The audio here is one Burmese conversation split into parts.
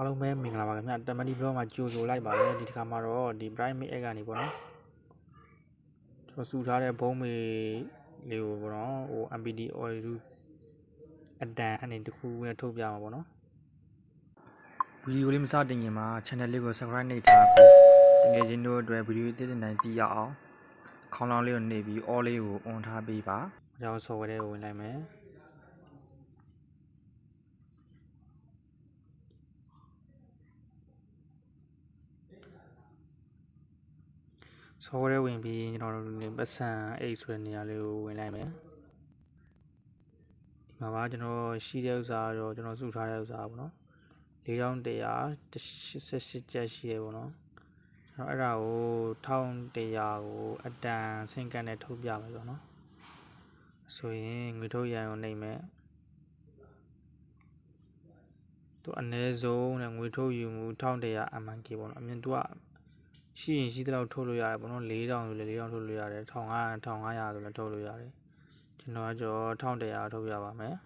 အားလုံးပဲမင်္ဂလာပါခင်ဗျတမဒီဘလော့မှာကြိုဆိုလိုက်ပါတယ်ဒီတစ်ခါမှာတော့ဒီ bright mate egg ကနေပေါ့နော်ကျွန်တော်စုထားတဲ့ဘုံမေလေးကိုပေါ့နော်ဟို MPD oil အတန်အနေတစ်ခုနဲ့ထုတ်ပြမှာပေါ့နော်ဗီဒီယိုလေးမစတင်ခင်မှာ channel လေးကို subscribe နှိပ်ထားပြီးတကယ်ချင်းတို့အတွက်ဗီဒီယိုတစ်တစ်နိုင်သိရအောင်ခေါင်းလောင်းလေးကိုနှိပ်ပြီး all လေးကို on ထားပေးပါကျွန်တော် software လေးကိုဝင်လိုက်မယ် software ဝင်ပြီးကျွန်တော်တို့ဒီပတ်စံ8ဆိုတဲ့နေရာလေးကိုဝင်လိုက်မယ်ဒီမှာပါကျွန်တော်ရှိတဲ့ဥစ္စာတော့ကျွန်တော်စုထားတဲ့ဥစ္စာပေါ့နော်4188ကျပ်ရှိတယ်ပေါ့နော်ကျွန်တော်အဲ့ဒါကို1100ကိုအတန်ဆင့်ကတ်နဲ့ထုတ်ပြမယ်ပေါ့နော်ဆိုရင်ငွေထုတ်ရန်ကိုနှိပ်မယ်သူအနည်းဆုံးနဲ့ငွေထုတ်ယူမှု1100 MNK ပေါ့နော်အမြင်သူက ရှိရင်ရှိတဲ့လောက်ထုတ်လို့ရတယ်ပေါ့နော်4000ဆိုလည်း4000ထုတ်လို့ရတယ်1500 1500ဆိုလည်းထုတ်လို့ရတယ်ကျွန်တော်ကကျော်1100ထုတ်ပြပါမယ်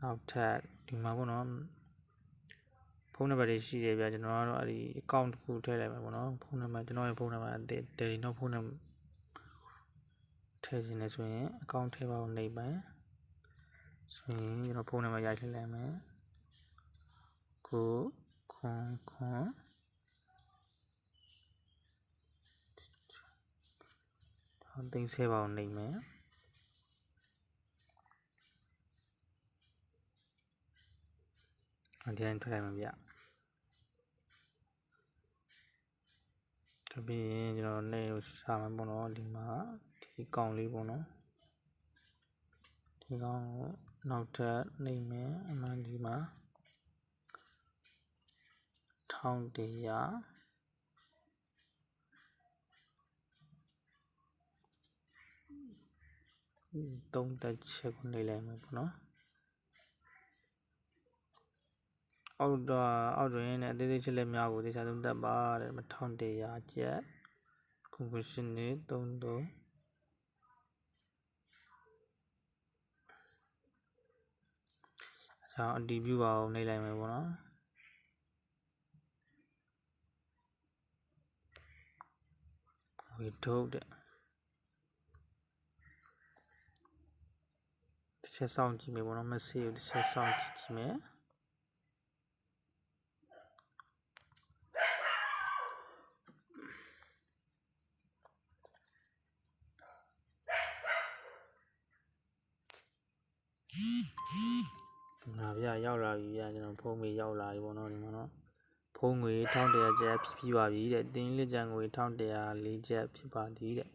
နောက်ထပ်ဒီမှာပေါ့နော်ဖုန်းနံပါတ်တွေရှိတယ်ဗျာကျွန်တော်ကတော့အဲ့ဒီ account တစ်ခုထည့်လိုက်မှာပေါ့နော်ဖုန်းနံပါတ်ကျွန်တော်ရဲ့ဖုန်းနံပါတ်အတယ်တယ်လီနော်ဖုန်းနံပါတ်ထည့်ခြင်းလဲဆိုရင် account ထည့်ပါအောင်နှိပ်မယ်ဆိုရင်ကျွန်တော်ဖုန်းနံပါတ်ရိုက်ထည့်လိုက်မယ်ကိုခွန်ခွန် သိမ်းဆဲပါအောင်နှိပ်မယ်အဒီတိုင်းထွက်လိုက်မှာဗျတပြီးရင်ကျွန်တော်နေကိုစာမယ်ပေါ့နော်ဒီမှာဒီကောင်လေးပေါ့နော်ဒီကောင်ကိုနောက်ထပ်နှိပ်မယ်အမှန်ဒီမှာ1100 သုံးတက်ချက်ကိုနေလိုက်မယ်ပေါ့နော်အောက်တော့အောက်တွင်နဲ့အသေးသေးချက်လက်များကိုသေချာသုံးသက်ပါတဲ့1100ကျက် conclusion နေ33အကြောင်းအတီးပြုပါအောင်နှိပ်လိုက်မယ်ပေါ့နော်ဝေထုတ်တဲ့ တစ်ချက်စောင့်ကြည့်မယ်ပေါ့နော် message ကိုတစ်ချက်စောင့်ကြည့်ကြည့်မယ်ငါဗျရောက်လာပြီဗျကျွန်တော်ဖုန်းမေးရောက်လာပြီပေါ့နော်ဒီမှာနော်ဖုန်းငွေ1100ကျပ်ဖြစ်ပြီးပါပြီတဲ့တင်းလက်ကျန်ငွေ1104ကျပ်ဖြစ်ပါသည်တဲ့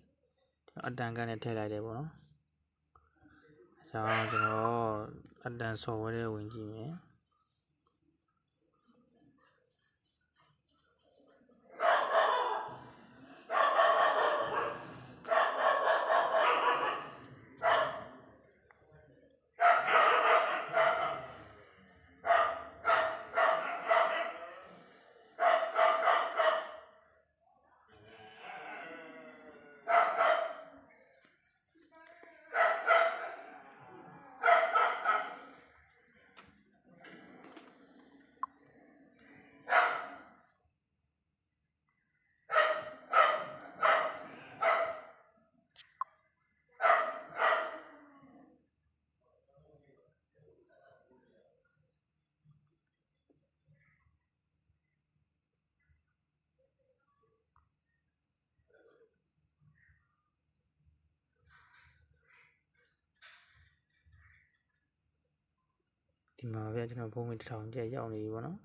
အတန်ကန်နဲ့ထည့်လိုက်တယ်ပေါ့နော် အဲကြောင့်ကျွန်တော်အတန် software တွေဝင်ကြည့်မယ် ဒီမှာဗျကျွန်တော်ဖုန်းငွေ1000ကျပ်ရောက်နေပြီပေါ့နော်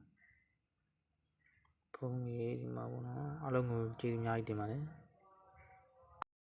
ဖုန်းငွေဒီမှာပေါ့နော်အားလုံးကိုကျေးဇူးအများကြီးတင်ပါတယ်